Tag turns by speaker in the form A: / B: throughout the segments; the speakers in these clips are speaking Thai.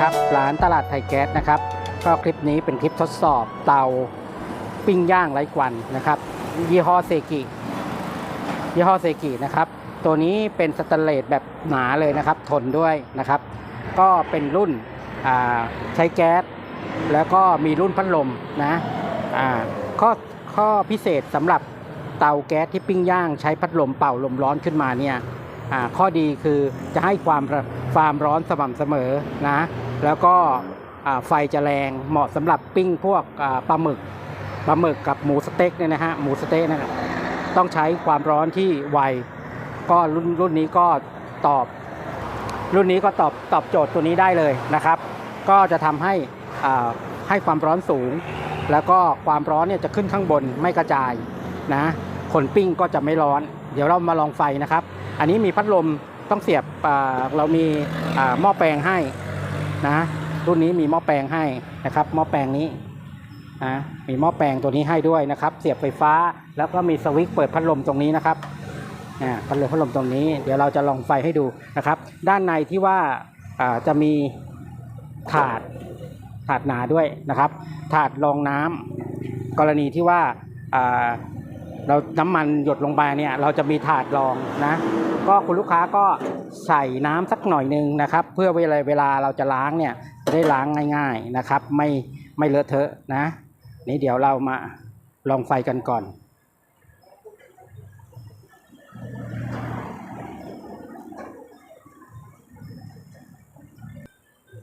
A: ครับร้านตลาดไทยแก๊สนะครับก็คลิปนี้เป็นคลิปทดสอบเตาปิ้งย่างไร้ควันนะครับ ยี่ห้อเซกิยี่ห้อเซกินะครับ ตัวนี้เป็นสแตนเลสแบบหนาเลยนะครับ ทนด้วยนะครับ ก็เป็นรุ่นใช้แก๊ส แล้วก็มีรุ่นพัดลมนะข้อข้อพิเศษสำหรับเตาแก๊สที่ปิ้งย่างใช้พัดลมเป่าลมร้อนขึ้นมาเนี่ยข้อดีคือจะให้ความความร้อนสม่ำเสมอนะ แล้วก็ไฟจะแรงเหมาะสำหรับปิ้งพวกปลาหมึกปลาหมึกกับหมูสเต็กเนี่ยนะฮะหมูสเต็กนะต้องใช้ความร้อนที่ไวก็รุ่นรุ่นนี้ก็ตอบ รุ่นนี้ก็ตอบตอบโจทย์ตัวนี้ได้เลยนะครับ ก็จะทำให้อ่าให้ความร้อนสูง แล้วก็ความร้อนเนี่ยจะขึ้นข้างบนไม่กระจายนะคนปิ้งก็จะไม่ร้อน เดี๋ยวเรามาลองไฟนะครับ อันนี้มีพัดลมต้องเสียบอ่าเรามีอ่าหม้อแปลงให้ นะ รุ่นนี้มีหม้อแปลงให้นะครับ หม้อแปลงนี้นะมีหม้อแปลงตัวนี้ให้ด้วยนะครับ เสียบไฟฟ้าแล้วก็มีสวิตช์เปิดพัดลมตรงนี้นะครับอ่าพัดลมพัดลมตรงนี้ เดี๋ยวเราจะลองไฟให้ดูนะครับ ด้านในที่ว่าจะมีถาดถาดหนาด้วยนะครับ ถาดรองน้ำกรณีที่ว่า เราน้ำมันหยดลงไปเนี่ยเราจะมีถาดรองนะก็คุณลูกค้าก็ใส่น้ำสักหน่อยหนึ่งนะครับ เพื่อเวลาเวลาเราจะล้างเนี่ยจะได้ล้างง่าย ๆนะครับ ไม่ไม่เลอะเทอะนะ นี่เดี๋ยวเรามาลองไฟกันก่อน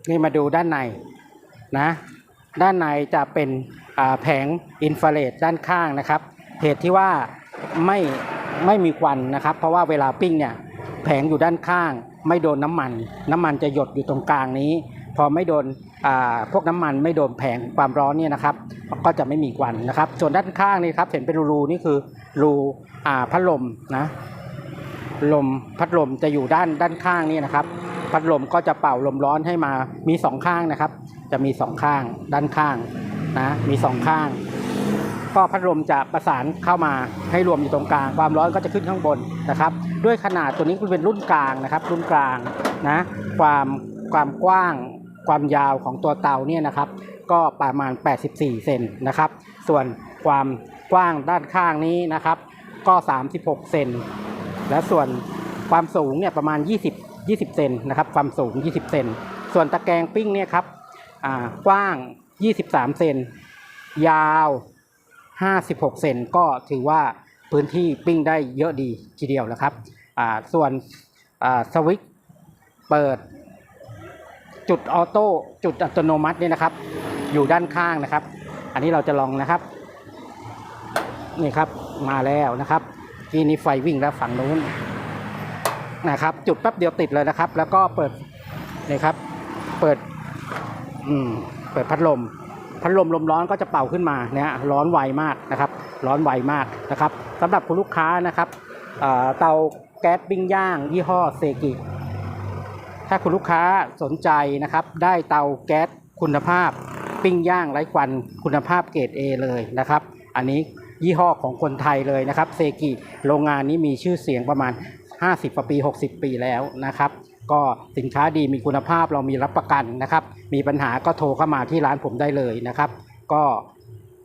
A: นี่มาดูด้านในนะ ด้านในจะเป็นแผงอินฟราเรดด้านข้างนะครับ เหตุที่ว่าไม่ไม่มีควันนะครับ เพราะว่าเวลาปิ้งเนี่ยแผงอยู่ด้านข้าง ไม่โดนน้ำมัน น้ำมันจะหยดอยู่ตรงกลางนี้ พอไม่โดนพวกน้ำมันไม่โดนแผงความร้อนเนี่ยนะครับ ก็จะไม่มีควันนะครับ ส่วนด้านข้างนี่ครับเห็นเป็นรูนี่คือรูอพัดลมนะลมพัดลมจะอยู่ด้านด้านข้างนี่นะครับ พัดลมก็จะเป่าลมร้อนให้มามีสองข้างนะครับ จะมีสองข้างด้านข้างนะมีสองข้าง ก็พัดลมจะประสานเข้ามาให้รวมอยู่ตรงกลาง ความร้อนก็จะขึ้นข้างบนนะครับ ด้วยขนาดตัวนี้เป็นรุ่นกลางนะครับ รุ่นกลางนะความความกว้างความยาวของตัวเตาเนี่ยนะครับ ก็ประมาณ 84 เซนนะครับ ส่วนความกว้างด้านข้างนี้นะครับ ก็ 36 เซนและส่วนความสูงเนี่ยประมาณ 20 20 เซนนะครับความสูง 20 เซนส่วนตะแกรงปิ้งเนี่ยครับกว้าง 23 เซนยาว 56 เซนก็ถือว่าพื้นที่ปิ้งได้เยอะดีทีเดียวนะครับอ่าส่วนอ่าสวิตช์เปิดจุดออโต้จุดอัตโนมัติเนี่ยนะครับ อยู่ด้านข้างนะครับ อันนี้เราจะลองนะครับ นี่ครับมาแล้วนะครับ ทีนี้ไฟวิ่งแล้วฝั่งนู้นนะครับ จุดแป๊บเดียวติดเลยนะครับ แล้วก็เปิดนี่ครับ เปิดอืมเปิดพัดลม พัดลมลมร้อนก็จะเป่าขึ้นมาเนี่ยร้อนไวมากนะครับ ร้อนไวมากนะครับสำหรับคุณลูกค้านะครับเตาแก๊สปิ้งย่าง ยี่ห้อเซกิถ้าคุณลูกค้าสนใจนะครับ ได้เตาแก๊สคุณภาพ ปิ้งย่างไร้ควันคุณภาพเกรด A เลยนะครับ อันนี้ยี่ห้อของคนไทยเลยนะครับเซกิโรงงานนี้มีชื่อเสียงประมาณ 50 ปี 60 ปีแล้วนะครับ ก็สินค้าดีมีคุณภาพเรามีรับประกันนะครับ มีปัญหาก็โทรเข้ามาที่ร้านผมได้เลยนะครับ ก็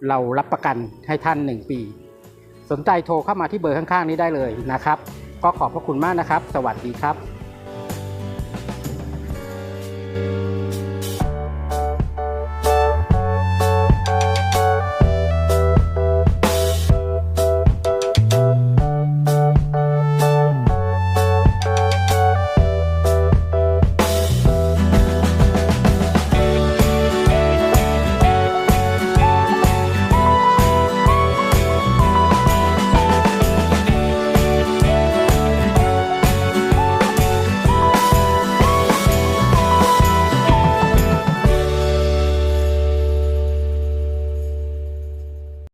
A: เรารับประกันให้ท่าน 1 ปี สนใจโทรเข้ามาที่เบอร์ข้างๆ นี้ได้เลยนะครับ ก็ขอบพระคุณมากนะครับ สวัสดีครับ